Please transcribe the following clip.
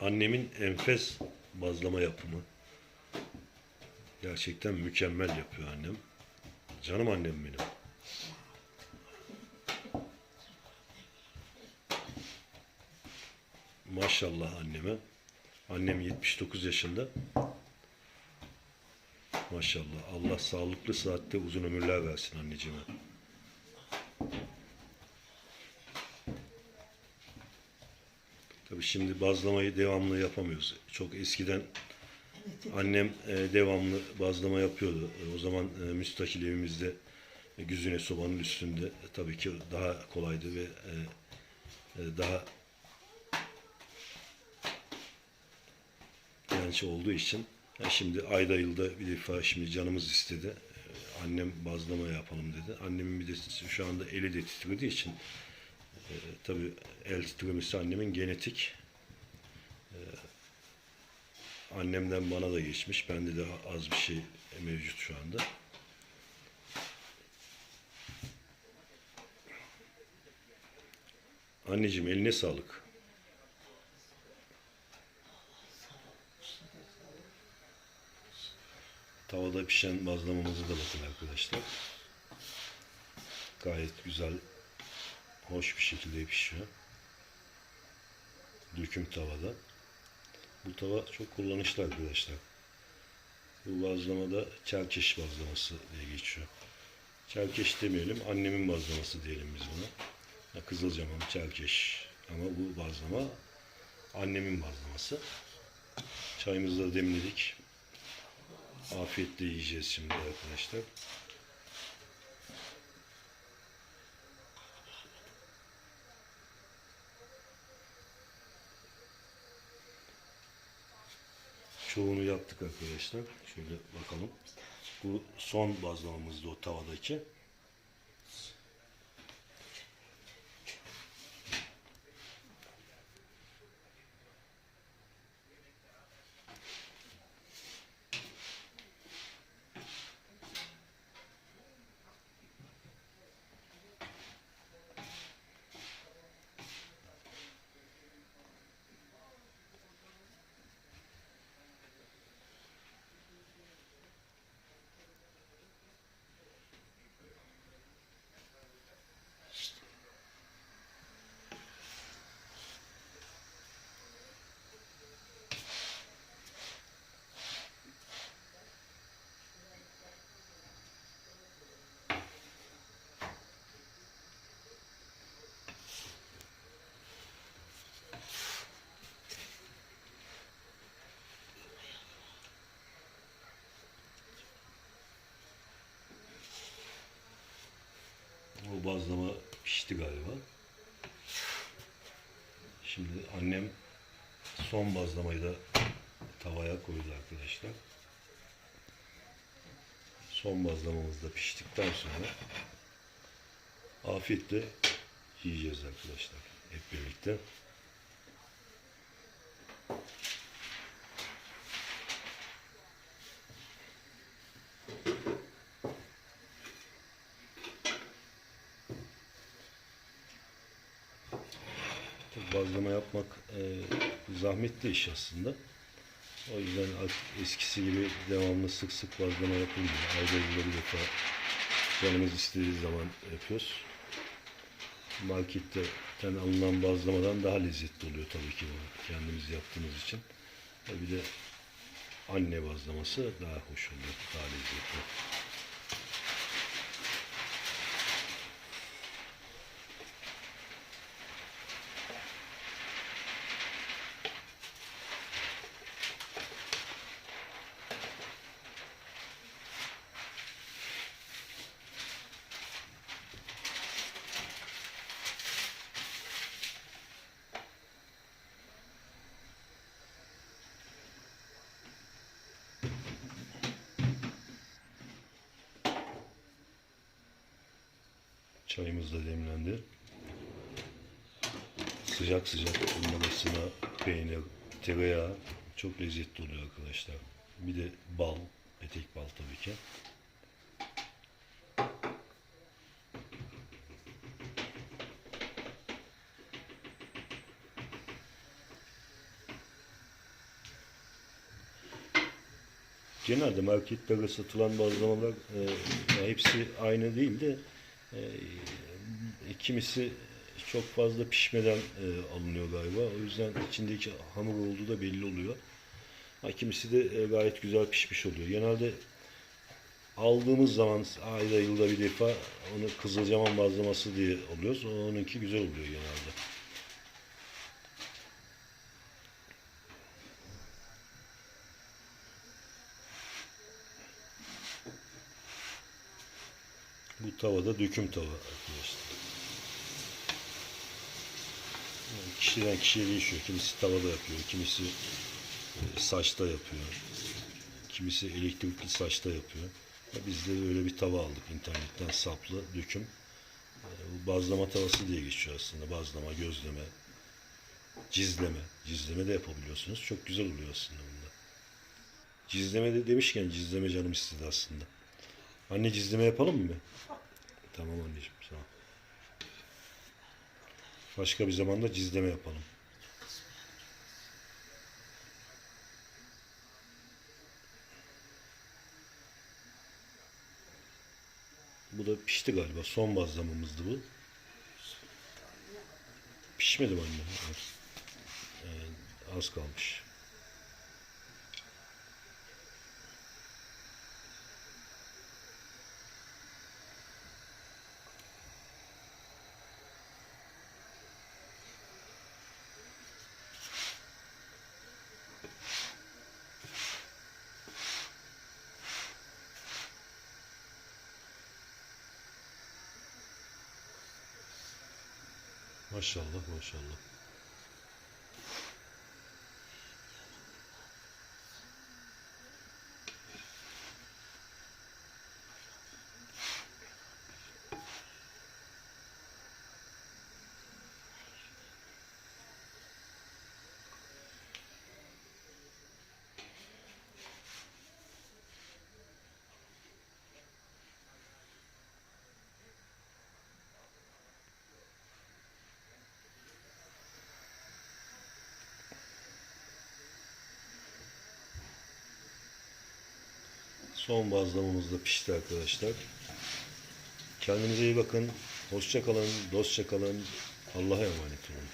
Annemin enfes bazlama yapımı. Gerçekten mükemmel yapıyor annem. Canım annem benim. Maşallah anneme. Annem 79 yaşında. Maşallah. Allah sağlıklı saatte uzun ömürler versin anneciğime. Tabii şimdi bazlamayı devamlı yapamıyoruz. Çok eskiden annem e, devamlı bazlama yapıyordu. E, o zaman e, müstakil evimizde e, güzine sobanın üstünde tabii ki daha kolaydı ve daha genç olduğu için şimdi ayda yılda bir defa şimdi canımız istedi. Annem bazlama yapalım dedi. Annemin bir de şu anda eli de titrediği için e, tabii el titremesi annemin genetik. E, annemden bana da geçmiş. Bende de az bir şey mevcut şu anda. Anneciğim eline sağlık. Tavada pişen bazlamamızı da bakın arkadaşlar. Gayet güzel, hoş bir şekilde pişiyor. Döküm tavada. Bu tava çok kullanışlı arkadaşlar. Bu bazlamada çerkeş bazlaması diye geçiyor. Çerkeş demeyelim, annemin bazlaması diyelim biz buna. Kızılcamam, çerkeş. Ama bu bazlama annemin bazlaması. Çayımızı da demledik. Afiyetle yiyeceğiz şimdi arkadaşlar. Çoğunu yaptık arkadaşlar. Şöyle bakalım. Bu son bazlamamızdı o tavadaki. O bazlama pişti galiba. Şimdi annem son bazlamayı da tavaya koydu arkadaşlar. Son bazlamamız da piştikten sonra afiyetle yiyeceğiz arkadaşlar. Hep birlikte. Bazlama yapmak e, zahmetli iş aslında. O yüzden eskisi gibi devamlı sık sık bazlama yapılmıyor. Ayda yılda bir defa canımız istediği zaman yapıyoruz. Marketten alınan bazlamadan daha lezzetli oluyor tabii ki bu kendimiz yaptığımız için. E bir de anne bazlaması daha hoş oluyor, daha lezzetli. Çayımız da demlendi. Sıcak sıcak kullanmasına peynir, tereyağı çok lezzetli oluyor arkadaşlar. Bir de bal, etek bal tabii ki. Genelde marketlerde satılan bazlamalar e, hepsi aynı değil de e, kimisi çok fazla pişmeden e, alınıyor galiba. O yüzden içindeki hamur olduğu da belli oluyor. Ha, kimisi de e, gayet güzel pişmiş oluyor. Genelde aldığımız zaman ayda yılda bir defa onu kızılcaman bazlaması diye alıyoruz. Onunki güzel oluyor genelde. Bu tavada döküm tava arkadaşlar. Yani kişiden kişiye değişiyor. Kimisi tavada yapıyor, kimisi e, saçta yapıyor. Kimisi elektrikli saçta yapıyor. Ya Biz de böyle bir tava aldık internetten saplı döküm. Bazlama tavası diye geçiyor aslında. Bazlama, gözleme, cizleme. Cizleme de yapabiliyorsunuz. Çok güzel oluyor aslında bunda. Cizleme de demişken cizleme canım istedi aslında. Anne cizleme yapalım mı? Tamam anneciğim sağ ol. Başka bir zamanda cizleme yapalım. Bu da pişti galiba. Son bazlamamızdı bu. Pişmedi mi anne? Evet. Az kalmış. Maşallah maşallah. Son bazlamamız da pişti arkadaşlar. Kendinize iyi bakın. Hoşça kalın, dostça kalın. Allah'a emanet olun.